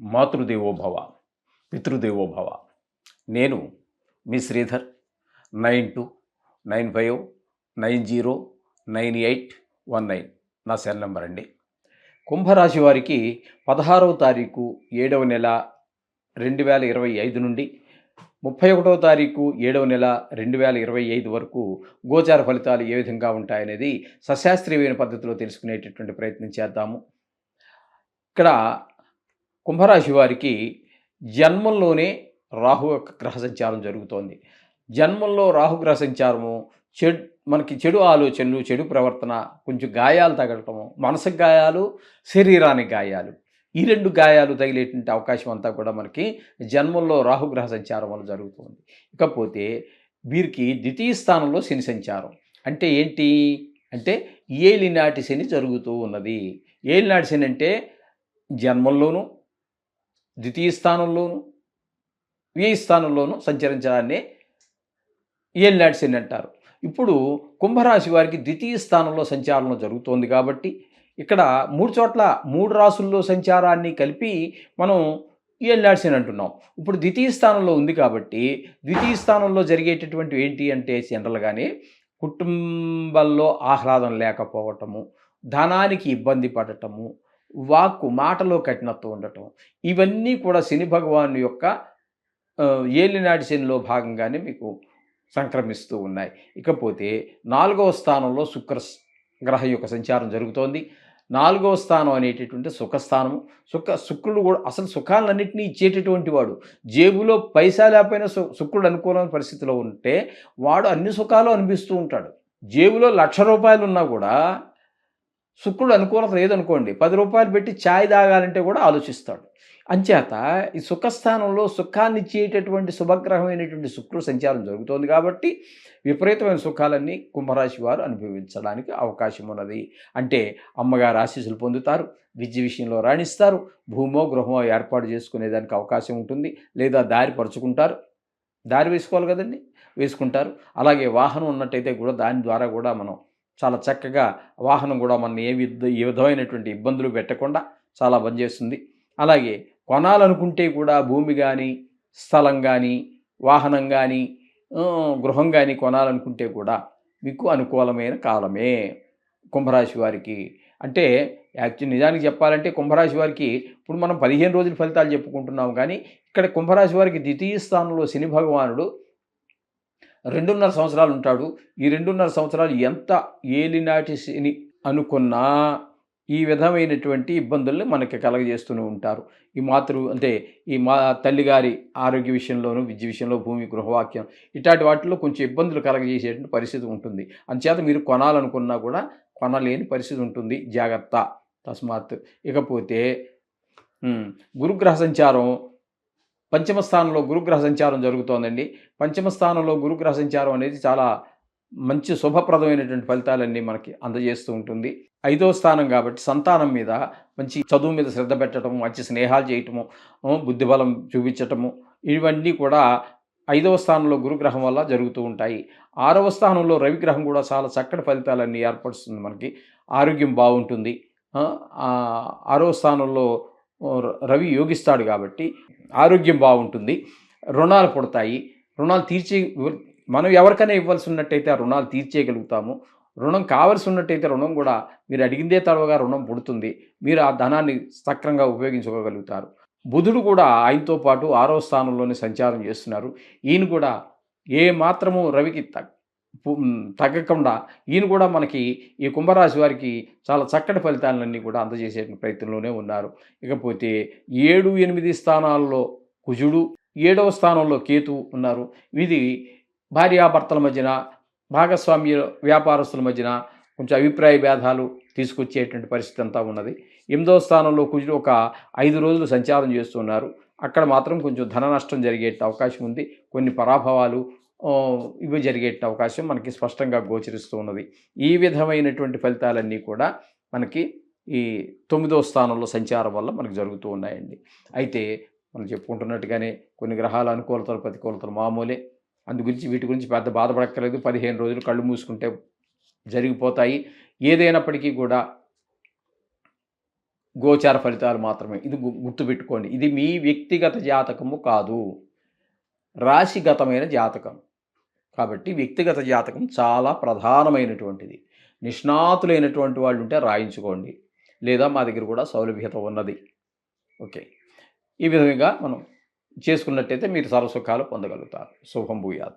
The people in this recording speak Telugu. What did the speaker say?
మాతృదేవోభవ పితృదేవోభవ నేను మీ Sridhar nine two nine five nine zero nine eight one nine. నా సెల్ నెంబర్ అండి. కుంభరాశి వారికి పదహారవ తారీఖు ఏడవ నెల రెండు వేల ఇరవై ఐదు నుండి ముప్పై ఒకటవ తారీఖు ఏడవ నెల రెండు వేల ఇరవై ఐదు వరకు గోచార ఫలితాలు ఏ విధంగా ఉంటాయనేది సశాస్త్రీయమైన పద్ధతిలో తెలుసుకునేటటువంటి ప్రయత్నం చేద్దాము. ఇక్కడ కుంభరాశి వారికి జన్మంలోనే రాహు యొక్క గ్రహ సంచారం జరుగుతోంది. జన్మంలో రాహుగ్రహ సంచారము చెడు మనకి చెడు ఆలోచనలు చెడు ప్రవర్తన కొంచెం గాయాలు తగలటము మనసుకు గాయాలు శరీరానికి గాయాలు ఈ రెండు గాయాలు తగిలేటువంటి అవకాశం అంతా కూడా మనకి జన్మంలో రాహుగ్రహ సంచారం వల్ల జరుగుతుంది. ఇకపోతే వీరికి ద్వితీయ స్థానంలో శని సంచారం. అంటే ఏంటి? అంటే ఏలినాటి శని జరుగుతూ ఉన్నది. ఏలినాటి శని అంటే జన్మంలోనూ ద్వితీయ స్థానంలోనూ వ్యయ స్థానంలోనూ సంచరించడాన్ని ఏలినాటి శని అంటారు. ఇప్పుడు కుంభరాశి వారికి ద్వితీయ స్థానంలో సంచారం జరుగుతోంది కాబట్టి ఇక్కడ మూడు చోట్ల మూడు రాసుల్లో సంచారాన్ని కలిపి మనం ఏలినాటి శని అంటున్నాం. ఇప్పుడు ద్వితీయ స్థానంలో ఉంది కాబట్టి ద్వితీయ స్థానంలో జరిగేటటువంటి ఏంటి అంటే జనరల్గానే కుటుంబంలో ఆహ్లాదం లేకపోవటము ధనానికి ఇబ్బంది పడటము వాక్కు మాటలో కఠినత్వం ఉండటం. ఇవన్నీ కూడా శని భగవాను యొక్క ఏలినాటి శనిలో భాగంగానే మీకు సంక్రమిస్తూ ఉన్నాయి. ఇకపోతే నాలుగవ స్థానంలో శుక్ర గ్రహ యొక్క సంచారం జరుగుతోంది. నాలుగవ స్థానం అనేటటువంటి సుఖస్థానము. సుఖ శుక్రుడు కూడా అసలు సుఖాలన్నింటినీ ఇచ్చేటటువంటి వాడు. జేబులో పైసా లేకపోయినా సు శుక్రుడు అనుకూలమైన పరిస్థితిలో ఉంటే వాడు అన్ని సుఖాలు అనిపిస్తూ ఉంటాడు. జేబులో లక్ష రూపాయలు ఉన్నా కూడా శుక్రుడు అనుకూలత లేదనుకోండి పది రూపాయలు పెట్టి ఛాయ్ తాగాలంటే కూడా ఆలోచిస్తాడు. అంచేత ఈ సుఖస్థానంలో సుఖాన్ని ఇచ్చేటటువంటి శుభగ్రహమైనటువంటి శుక్రుడు సంచారం జరుగుతోంది కాబట్టి విపరీతమైన సుఖాలన్నీ కుంభరాశి వారు అనుభవించడానికి అవకాశం ఉన్నది అంటే అమ్మగారు ఆశీస్సులు పొందుతారు విద్య విషయంలో రాణిస్తారు భూమో గృహమో ఏర్పాటు చేసుకునేదానికి అవకాశం ఉంటుంది లేదా దారి పరుచుకుంటారు. దారి వేసుకోవాలి కదండి వేసుకుంటారు. అలాగే వాహనం ఉన్నట్టయితే కూడా దాని ద్వారా కూడా మనం చాలా చక్కగా వాహనం కూడా మన ఏ విధ ఏ విధమైనటువంటి ఇబ్బందులు పెట్టకుండా చాలా పనిచేస్తుంది. అలాగే కొనాలనుకుంటే కూడా భూమి కానీ స్థలం కానీ వాహనం కానీ గృహం కానీ కొనాలనుకుంటే కూడా మీకు అనుకూలమైన కాలమే కుంభరాశి వారికి. అంటే యాక్చువల్ నిజానికి చెప్పాలంటే కుంభరాశి వారికి ఇప్పుడు మనం పదిహేను రోజుల ఫలితాలు చెప్పుకుంటున్నాం కానీ ఇక్కడ కుంభరాశి వారికి ద్వితీయ స్థానంలో శని భగవానుడు రెండున్నర సంవత్సరాలు ఉంటాడు. ఈ రెండున్నర సంవత్సరాలు ఎంత ఏలినాటి శని అనుకున్నా ఈ విధమైనటువంటి ఇబ్బందుల్ని మనకి కలగజేస్తూనే ఉంటారు. ఈ మాతృ అంటే ఈ మా తల్లిగారి ఆరోగ్య విషయంలోనూ విద్య విషయంలో భూమి గృహవాక్యం ఇట్లాంటి వాటిలో కొంచెం ఇబ్బందులు కలగజేసేటువంటి పరిస్థితి ఉంటుంది. అంచేత మీరు కొనాలనుకున్నా కూడా కొనలేని పరిస్థితి ఉంటుంది. జాగ్రత్త. తస్మాత్. ఇకపోతే గురుగ్రహ సంచారం పంచమ స్థానంలో గురుగ్రహ సంచారం జరుగుతోందండి. పంచమ స్థానంలో గురుగ్రహ సంచారం అనేది చాలా మంచి శుభప్రదమైనటువంటి ఫలితాలన్నీ మనకి అందజేస్తూ ఉంటుంది. ఐదో స్థానం కాబట్టి సంతానం మీద మంచి చదువు మీద శ్రద్ధ పెట్టడము మంచి స్నేహాలు చేయటము బుద్ధిబలం చూపించటము ఇవన్నీ కూడా ఐదవ స్థానంలో గురుగ్రహం వల్ల జరుగుతూ ఉంటాయి. ఆరవ స్థానంలో రవిగ్రహం కూడా చాలా చక్కటి ఫలితాలన్నీ ఏర్పరుస్తుంది మనకి. ఆరోగ్యం బాగుంటుంది. ఆరవ స్థానంలో రవి యోగిస్తాడు కాబట్టి ఆరోగ్యం బాగుంటుంది రుణాలు పుడతాయి. రుణాలు తీర్చే మనం ఎవరికైనా ఇవ్వాల్సి ఉన్నట్టయితే ఆ రుణాలు తీర్చేయగలుగుతాము. రుణం కావలసి ఉన్నట్టయితే రుణం కూడా మీరు అడిగిందే తడవగా రుణం పుడుతుంది. మీరు ఆ ధనాన్ని సక్రంగా ఉపయోగించుకోగలుగుతారు. బుధుడు కూడా ఆయనతో పాటు ఆరో స్థానంలోనే సంచారం చేస్తున్నారు. ఈయన కూడా ఏ మాత్రము రవికి తగ్గకుండా ఈయన కూడా మనకి ఈ కుంభరాశి వారికి చాలా చక్కటి ఫలితాలన్నీ కూడా అందజేసే ప్రయత్నంలోనే ఉన్నారు. ఇకపోతే ఏడు ఎనిమిది స్థానాల్లో కుజుడు ఏడవ స్థానంలో కేతు ఉన్నారు. ఇది భార్యాభర్తల మధ్యన భాగస్వామ్య వ్యాపారస్తుల మధ్యన కొంచెం అభిప్రాయ భేదాలు తీసుకొచ్చేటువంటి పరిస్థితి అంతా ఉన్నది. ఎనిమిదవ స్థానంలో కుజుడు ఒక ఐదు రోజులు సంచారం చేస్తున్నారు. అక్కడ మాత్రం కొంచెం ధన నష్టం జరిగే అవకాశం ఉంది. కొన్ని పరాభవాలు ఇవి జరిగే అవకాశం మనకి స్పష్టంగా గోచరిస్తూ ఉన్నది. ఈ విధమైనటువంటి ఫలితాలన్నీ కూడా మనకి ఈ తొమ్మిదో స్థానంలో సంచారం వల్ల మనకు జరుగుతూ ఉన్నాయండి. అయితే మనం చెప్పుకుంటున్నట్టుగానే కొన్ని గ్రహాల అనుకూలతలు ప్రతికూలతలు మామూలే. అందు గురించి వీటి గురించి పెద్ద బాధపడక్కర్లేదు. పదిహేను రోజులు కళ్ళు మూసుకుంటే జరిగిపోతాయి. ఏదైనప్పటికీ కూడా గోచార ఫలితాలు మాత్రమే. ఇది గు- గుర్తుపెట్టుకోండి. ఇది మీ వ్యక్తిగత జాతకము కాదు. రాశిగతమైన జాతకం. కాబట్టి వ్యక్తిగత జాతకం చాలా ప్రధానమైనటువంటిది. నిష్ణాతులైనటువంటి వాళ్ళు ఉంటే రాయించుకోండి. లేదా మా దగ్గర కూడా సౌలభ్యత ఉన్నది. ఓకే. ఈ విధంగా మనం చేసుకున్నట్టయితే మీరు సర్వసుఖాలు పొందగలుగుతారు. శుభం భూయాత్.